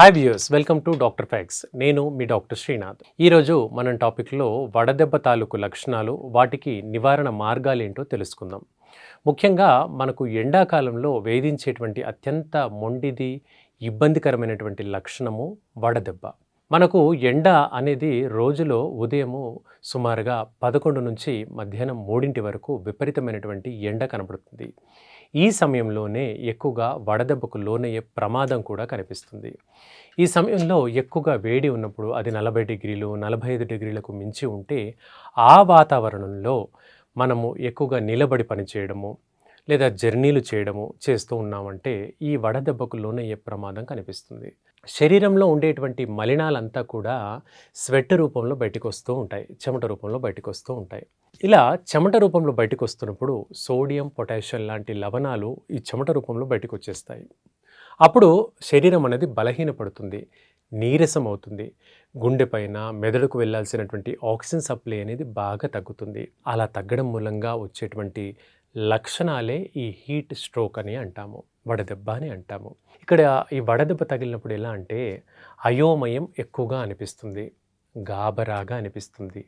Hi viewers welcome to doctor facts నేను మీ doctor Srinath ఈరోజు మనం టాపిక్లో వడదెబ్బ తాలూకు లక్షణాలు వాటికి నివారణ మార్గాలు ఏంటో తెలుసుకుందాం. ముఖ్యంగా మనకు ఎండాకాలంలో వేధించేటువంటి అత్యంత మొండిది ఇబ్బందికరమైనటువంటి లక్షణము వడదెబ్బ. మనకు ఎండ అనేది రోజులో ఉదయము సుమారుగా పదకొండు నుంచి మధ్యాహ్నం మూడింటి వరకు విపరీతమైనటువంటి ఎండ కనబడుతుంది. ఈ సమయంలోనే ఎక్కువగా వడదెబ్బకు లోనయ్యే ప్రమాదం కూడా కనిపిస్తుంది. ఈ సమయంలో ఎక్కువగా వేడి ఉన్నప్పుడు అది నలభై డిగ్రీలు నలభై ఐదు డిగ్రీలకు మించి ఉంటే ఆ వాతావరణంలో మనము ఎక్కువగా నిలబడి పనిచేయడము లేదా జర్నీలు చేయడము చేస్తూ ఉన్నామంటే ఈ వడదెబ్బకు లోనయ్యే ప్రమాదం కనిపిస్తుంది? శరీరంలో ఉండేటువంటి మలినాలంతా కూడా స్వెట్ రూపంలో బయటకు వస్తూ ఉంటాయి చెమట రూపంలో బయటకు వస్తూ ఉంటాయి. ఇలా చెమట రూపంలో బయటకు వస్తున్నప్పుడు సోడియం పొటాషియం లాంటి లవణాలు ఈ చెమట రూపంలో బయటకు వచ్చేస్తాయి అప్పుడు శరీరం అనేది బలహీనపడుతుంది నీరసం అవుతుంది గుండెపైన మెదడుకు వెళ్ళాల్సినటువంటి ఆక్సిజన్ సప్లై అనేది బాగా తగ్గుతుంది. అలా తగ్గడం మూలంగా వచ్చేటువంటి లక్షణాలే ఈ హీట్ స్ట్రోక్ అని అంటాము వడదెబ్బ అని అంటాము. ఇక్కడ ఈ వడదెబ్బ తగిలినప్పుడు ఎలా అంటే అయోమయం ఎక్కువగా అనిపిస్తుంది గాబరాగా అనిపిస్తుంది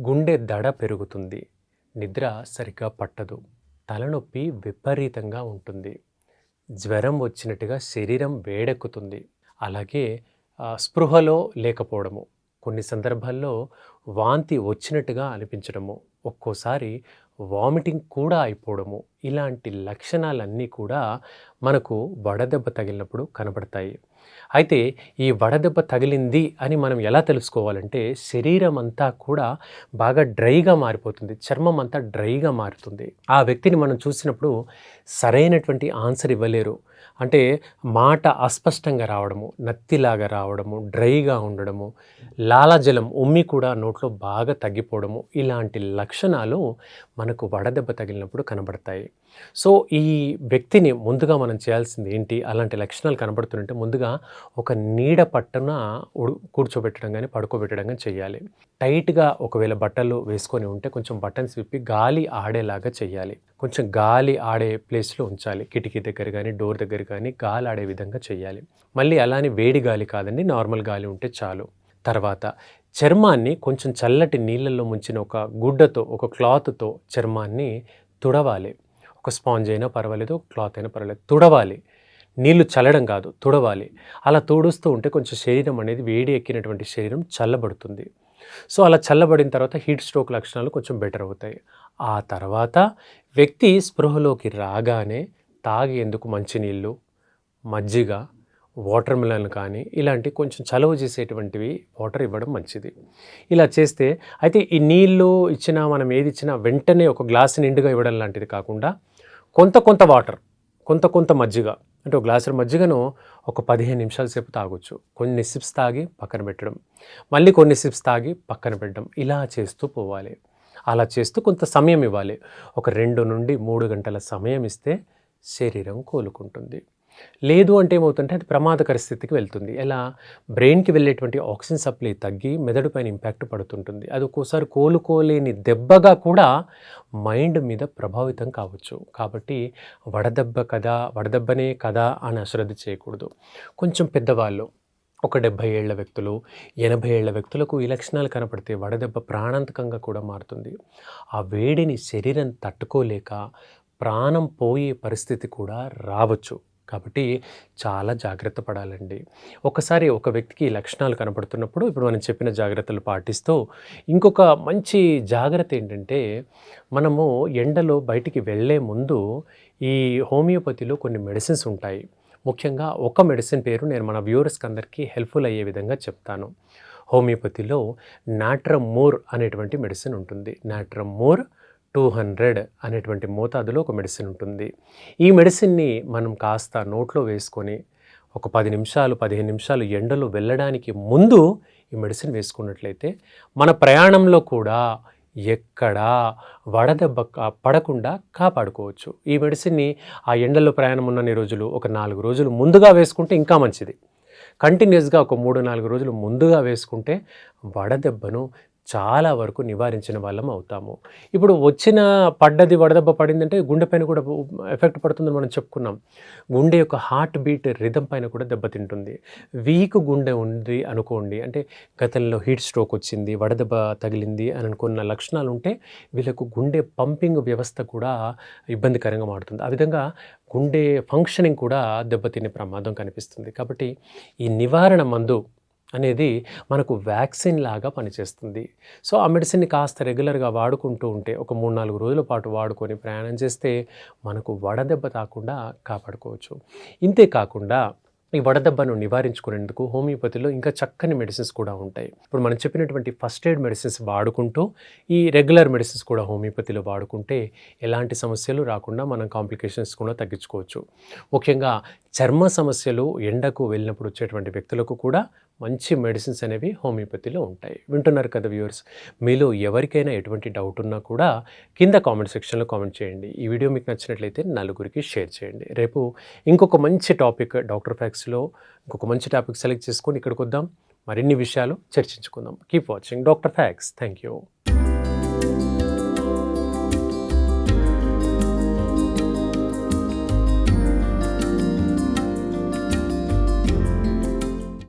గుండె దడ పెరుగుతుంది నిద్ర సరిగ్గా పట్టదు తలనొప్పి విపరీతంగా ఉంటుంది జ్వరం వచ్చినట్టుగా శరీరం వేడెక్కుతుంది. అలాగే స్పృహలో లేకపోవడము కొన్ని సందర్భాల్లో వాంతి వచ్చినట్టుగా అనిపించడము ఒక్కోసారి వామిటింగ్ కూడా అయిపోవడము. ఇలాంటి లక్షణాలన్నీ కూడా మనకు వడదెబ్బ తగిలినప్పుడు కనబడతాయి. అయితే ఈ వడదెబ్బ తగిలింది అని మనం ఎలా తెలుసుకోవాలంటే శరీరం అంతా కూడా బాగా డ్రైగా మారిపోతుంది. చర్మం అంతా డ్రైగా మారుతుంది. ఆ వ్యక్తిని మనం చూసినప్పుడు సరైనటువంటి ఆన్సర్ ఇవ్వలేరు. అంటే మాట అస్పష్టంగా రావడము నత్తిలాగా రావడము డ్రైగా ఉండడము లాలాజలం ఉమ్మి కూడా నోట్లో బాగా తగ్గిపోవడము ఇలాంటి లక్షణాలు మనకు వడదెబ్బ తగిలినప్పుడు కనబడతాయి. సో ఈ వ్యక్తిని ముందుగా మనం చేయాల్సింది ఏంటి? అలాంటి లక్షణాలు కనబడుతుంటే ముందుగా ఒక నీడ పట్టున ఉడు- కూర్చోబెట్టడం కానీ పడుకోబెట్టడం కానీ చేయాలి టైట్గా ఒకవేళ బట్టలు వేసుకొని ఉంటే కొంచెం బటన్స్ విప్పి గాలి ఆడేలాగా చేయాలి కొంచెం గాలి ఆడే ప్లేస్లో ఉంచాలి. కిటికీ దగ్గర కానీ డోర్ దగ్గర కానీ గాలి ఆడే విధంగా చేయాలి మళ్ళీ అలానే వేడి గాలి కాదండి నార్మల్ గాలి ఉంటే చాలు. తర్వాత చర్మాన్ని కొంచెం చల్లటి నీళ్ళల్లో ముంచిన ఒక గుడ్డతో ఒక క్లాత్తో చర్మాన్ని తుడవాలి. ఒక స్పాంజ్ అయినా పర్వాలేదు క్లాత్ అయినా పర్వాలేదు. తుడవాలి. నీళ్ళు చల్లడం కాదు తుడవాలి. అలా తుడుస్తూ ఉంటే కొంచెం శరీరం అనేది వేడి ఎక్కినటువంటి శరీరం చల్లబడుతుంది. సో అలా చల్లబడిన తర్వాత హీట్ స్ట్రోక్ లక్షణాలు కొంచెం బెటర్ అవుతాయి. ఆ తర్వాత వ్యక్తి స్పృహలోకి రాగానే తాగేందుకు మంచినీళ్ళు మజ్జిగ వాటర్ మిలన్ కానీ ఇలాంటి కొంచెం చలవ చేసేటువంటివి వాటర్ ఇవ్వడం మంచిది. ఇలా చేస్తే అయితే ఈ నీళ్ళు ఇచ్చినా మనం ఏది ఇచ్చినా వెంటనే ఒక గ్లాస్ నిండుగా ఇవ్వడం లాంటిది కాకుండా కొంత కొంత వాటర్ కొంత కొంత మజ్జిగ. అంటే ఒక గ్లాసు మజ్జిగను ఒక పదిహేను నిమిషాల సేపు తాగొచ్చు. కొన్ని సిప్స్ తాగి పక్కన పెట్టడం. మళ్ళీ కొన్ని సిప్స్ తాగి పక్కన పెట్టడం. ఇలా చేస్తూ పోవాలి. అలా చేస్తూ కొంత సమయం ఇవ్వాలి. ఒక రెండు నుండి మూడు గంటల సమయం ఇస్తే శరీరం కోలుకుంటుంది. లేదు అంటే ఏమవుతుంటే అది ప్రమాదకర స్థితికి వెళ్తుంది. ఎలా? బ్రెయిన్కి వెళ్ళేటువంటి ఆక్సిజన్ సప్లై తగ్గి మెదడు పైన ఇంపాక్ట్ పడుతుంటుంది. అది ఒక్కోసారి కోలుకోలేని దెబ్బగా కూడా మైండ్ మీద ప్రభావితం కావచ్చు. కాబట్టి వడదెబ్బ కదా వడదెబ్బనే కదా అని అశ్రద్ధ చేయకూడదు. కొంచెం పెద్దవాళ్ళు ఒక డెబ్భై ఏళ్ళ వ్యక్తులు ఎనభై ఏళ్ళ వ్యక్తులకు ఈ లక్షణాలు కనపడితే వడదెబ్బ ప్రాణాంతకంగా కూడా మారుతుంది. ఆ వేడిని శరీరం తట్టుకోలేక ప్రాణం పోయే పరిస్థితి కూడా రావచ్చు. కాబట్టి చాలా జాగ్రత్త పడాలండి. ఒకసారి ఒక వ్యక్తికి లక్షణాలు కనపడుతున్నప్పుడు ఇప్పుడు మనం చెప్పిన జాగ్రత్తలు పాటిస్తూ ఇంకొక మంచి జాగ్రత్త ఏంటంటే మనము ఎండలో బయటికి వెళ్ళే ముందు ఈ హోమియోపతిలో కొన్ని మెడిసిన్స్ ఉంటాయి. ముఖ్యంగా ఒక మెడిసిన్ పేరు నేను మన వ్యూవర్స్కి అందరికీ హెల్ప్ఫుల్ అయ్యే విధంగా చెప్తాను. హోమియోపతిలో నాట్రమోర్ అనేటువంటి మెడిసిన్ ఉంటుంది. నాట్రమోర్ టూ హండ్రెడ్ అనేటువంటి మోతాదులో ఒక మెడిసిన్ ఉంటుంది. ఈ మెడిసిన్ని మనం కాస్త నోట్లో వేసుకొని ఒక పది నిమిషాలు పదిహేను నిమిషాలు ఎండలో వెళ్ళడానికి ముందు ఈ మెడిసిన్ వేసుకున్నట్లయితే మన ప్రయాణంలో కూడా ఎక్కడా వడదెబ్బ పడకుండా కాపాడుకోవచ్చు. ఈ మెడిసిన్ని ఆ ఎండలో ప్రయాణం ఉన్నన్ని రోజులు ఒక నాలుగు రోజులు ముందుగా వేసుకుంటే ఇంకా మంచిది. కంటిన్యూస్గా ఒక మూడు నాలుగు రోజులు ముందుగా వేసుకుంటే వడదెబ్బను చాలా వరకు నివారించిన వాళ్ళం అవుతాము. ఇప్పుడు వచ్చిన పడ్డది వడదెబ్బ పడిందంటే గుండె పైన కూడా ఎఫెక్ట్ పడుతుందని మనం చెప్పుకున్నాం. గుండె యొక్క హార్ట్ బీట్ రిధం పైన కూడా దెబ్బతింటుంది. వీక్ గుండె ఉంది అనుకోండి అంటే గతంలో హీట్ స్ట్రోక్ వచ్చింది వడదెబ్బ తగిలింది అని అనుకున్న లక్షణాలు ఉంటే వీళ్ళకు గుండె పంపింగ్ వ్యవస్థ కూడా ఇబ్బందికరంగా మారుతుంది. ఆ విధంగా గుండె ఫంక్షనింగ్ కూడా దెబ్బతినే ప్రమాదం కనిపిస్తుంది. కాబట్టి ఈ నివారణ మందు అనేది మనకు వ్యాక్సిన్ లాగా పనిచేస్తుంది. సో ఆ మెడిసిన్ని కాస్త రెగ్యులర్గా వాడుకుంటూ ఉంటే ఒక మూడు నాలుగు రోజుల పాటు వాడుకొని ప్రయాణం చేస్తే మనకు వడదెబ్బ తాకుండా కాపాడుకోవచ్చు. ఇంతే కాకుండా ఈ వడదెబ్బను నివారించుకునేందుకు హోమియోపతిలో ఇంకా చక్కని మెడిసిన్స్ కూడా ఉంటాయి. ఇప్పుడు మనం చెప్పినటువంటి ఫస్ట్ ఎయిడ్ మెడిసిన్స్ వాడుకుంటూ ఈ రెగ్యులర్ మెడిసిన్స్ కూడా హోమియోపతిలో వాడుకుంటే ఎలాంటి సమస్యలు రాకుండా మనం కాంప్లికేషన్స్ కూడా తగ్గించుకోవచ్చు. ముఖ్యంగా చర్మ సమస్యలు ఎండకు వెళ్ళినప్పుడు వచ్చేటువంటి వ్యక్తులకు కూడా మంచి మెడిసిన్స్ అనేవి హోమియోపతిలో ఉంటాయి. వింటున్నారు కదా వ్యూవర్స్? మీలో ఎవరికైనా ఎటువంటి డౌట్ ఉన్నా కూడా కింద కామెంట్ సెక్షన్లో కామెంట్ చేయండి. ఈ వీడియో మీకు నచ్చినట్లయితే నలుగురికి షేర్ చేయండి. రేపు ఇంకొక మంచి టాపిక్ డాక్టర్ ఫ్యాక్స్లో ఇంకొక మంచి టాపిక్ సెలెక్ట్ చేసుకొని ఇక్కడికి వద్దాం. మరిన్ని విషయాలు చర్చించుకుందాం. Keep watching. Doctor facts. Thank you